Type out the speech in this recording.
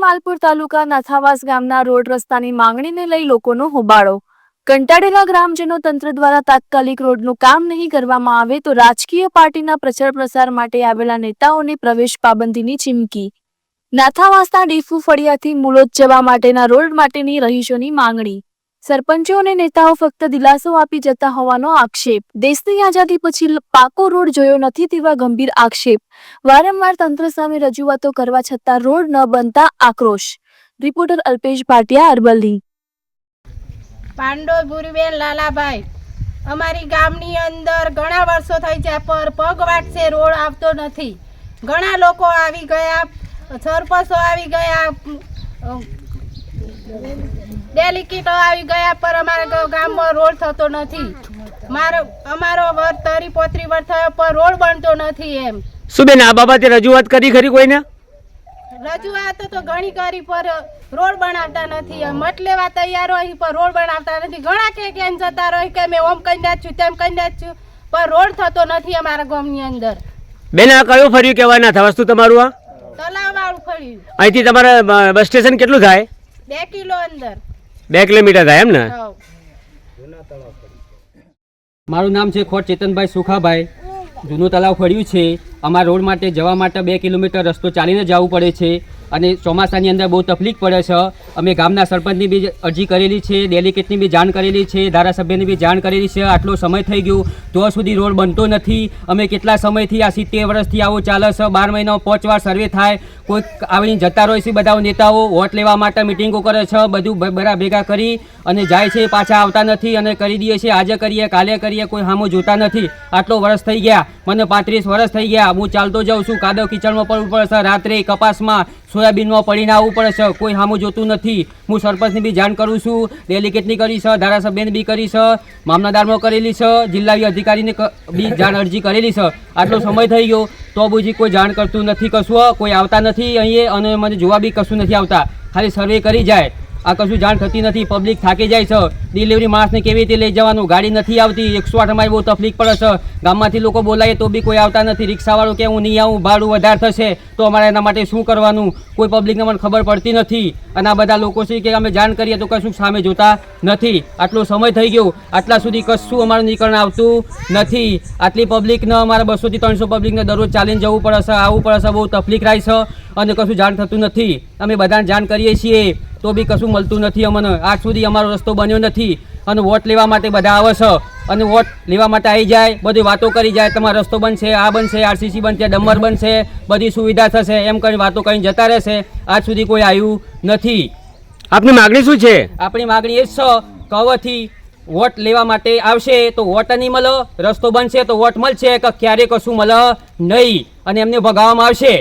માલપુર તાલુકા નાથાવાસ ગામના રોડ રસ્તાની માંગણીને લઈ લોકોનો હોબાળો. કંટાળેલા ગ્રામજનો તંત્ર દ્વારા તાત્કાલિક રોડનું કામ નહીં કરવામાં આવે તો રાજકીય પાર્ટીના પ્રચાર પ્રસાર માટે આવેલા નેતાઓને પ્રવેશ પાબંદીની ચીમકી. નાથાવાસના ડીફુ ફળિયાથી મુલોદ જવા માટેના રોડ માટેની રહીશોની માંગણી. સરપંચો અને નેતાઓ ફક્ત દિલાસો આપી જતા હોવાનો આક્ષેપ. દેશની આઝાદી પછી પાકો રોડ જોયો નથી તેવા ગંભીર આક્ષેપ. વારંવાર તંત્ર સામે રજૂઆતો કરવા છતાં રોડ ન બનતા આક્રોશ. રિપોર્ટર અલ્પેશ ભાટિયા, અરવલ્લી. પાંડો ગુરુબેન લાલાભાઈ, અમારી ગામની અંદર ઘણા વર્ષો થઈ જાય પર પગ વાટશે રોડ આવતો નથી. ઘણા લોકો આવી ગયા, સરપંચો આવી ગયા ડેલિકેટો આવી ગયા પર અમારા ગામમાં રોડ થતો નથી. મારો અમારો વર તરી પોતરી વર થયો પર રોડ બનતો નથી એમ. શું બેન આ બાબતે રજૂઆત કરી ખરી કોઈને? રજૂઆત તો ઘણી કરી પર રોડ બનાવતા નથી મત લેવા તૈયાર હોય પર રોડ બનાવતા નથી. ઘણા કે કેમ જતા રહી કે મેં ઓમ કહી છું તેમ કહી છું પણ રોડ થતો નથી અમારા ગામની અંદર. બેન આ કયું ફર્યું કહેવાય ના વસ્તુ તમારું આ? તલાવ વાળું ફર્યું. અહીંથી તમારા બસ સ્ટેશન કેટલું થાય? બે કિલો અંદર. બે કિલોમીટર થાય એમ ને? મારું નામ છે ખોટ ચેતનભાઈ સુખાભાઈ. જૂનું તલાવ ફળ્યું છે. અમારા રોડ માટે જવા માટે બે કિલોમીટર રસ્તો ચાલીને જવું પડે છે. અને ચોમાસાની અંદર બહુ તકલીફ પડે છે. અમે ગામના સરપંચની બી અરજી કરેલી છે ડેલિકેટની બી જાણ કરેલી છે, ધારાસભ્યની બી જાણ કરેલી છે. આટલો સમય થઈ ગયો, તો સુધી રોડ બનતો નથી. અમે કેટલા સમયથી આ સિત્તેર વર્ષથી આવું ચાલે છે? બાર મહિના પાંચ વાર સર્વે થાય. કોઈ આવીને જતા રહે છે બધા નેતાઓ, વોટ લેવા માટે મિટિંગો કરે છે, બધું બરા ભેગા કરી અને જાય છે, પાછા આવતા નથી અને કરી દઈએ છીએ આજે કરીએ, કાલે કરીએ, કોઈ હામો જોતા નથી. આટલો વર્ષ થઈ ગયા. મને પાંત્રીસ વર્ષ થઈ ગયા. હું ચાલતો જાઉં છું. કાદવ કિચડમાં પડવું પડે છે. રાત્રે કપાસમાં સોયાબીનમાં પડીને આવવું પડે છે. કોઈ સામું જોતું નથી. હું સરપંચની બી જાણ કરું છું. ડેલિગેટની કરી છે, ધારાસભ્યની બી કરી છે, મામલતદારમાં કરેલી છે, જિલ્લા અધિકારીને બી જાણ અરજી કરેલી છે. આટલો સમય થઈ ગયો. તો બુજી કોઈ જાણ કરતું નથી કશું. કોઈ આવતા નથી અહીંયા અને મને જોવા બી કશું નથી આવતા. ખાલી સર્વે કરી જાય. આ કશું જાણ થતી નથી પબ્લિક થાકી જાય છે. ડિલિવરી માણસને કેવી રીતે લઈ જવાનું? ગાડી નથી આવતી, એકસો આઠમાં બહુ તકલીફ પડે છે. ગામમાંથી લોકો બોલાય તો બી કોઈ આવતા નથી. રિક્ષાવાળું કે, હું નહીં આવું, ભાડું વધારે થશે. તો અમારે એના માટે શું કરવાનું? કોઈ પબ્લિકને મને ખબર પડતી નથી. અને આ બધા લોકો છે કે અમે જાણ કરીએ તો કશું સામે જોતા નથી. આટલો સમય થઈ ગયો. આટલા સુધી કશું અમારું નીકરણ આવતું નથી. આટલી પબ્લિકને અમારે બસોથી ત્રણસો પબ્લિકને દરરોજ ચાલીને જવું પડે છે, આવવું પડે છે, બહુ તકલીફ રહે છે અને કશું જાણ થતું નથી. અમે બધાને જાણ કરીએ છીએ. તો બી કશું મળતું નથી અમને. આજ સુધી અમારો રસ્તો બન્યો નથી. અને વોટ લેવા માટે બધા આવે છે. અને વોટ લેવા માટે આવી જાય બધી વાતો કરી જાય. તમારો રસ્તો બનશે આ બનશે આરસીસી બનશે ડમર બનશે બધી સુવિધા થશે. એમ કરીને વાતો કરીને જતા રહેશે. આજ સુધી કોઈ આવ્યું નથી. આપની માગણી શું છે? આપણી માગણી એ જ છે કવથી વોટ લેવા માટે આવશે તો વોટ નહીં મળે રસ્તો બનશે તો વોટ મળશે કે ક્યારે કશું મળે નહીં. અને એમને ભગાવવામાં આવશે.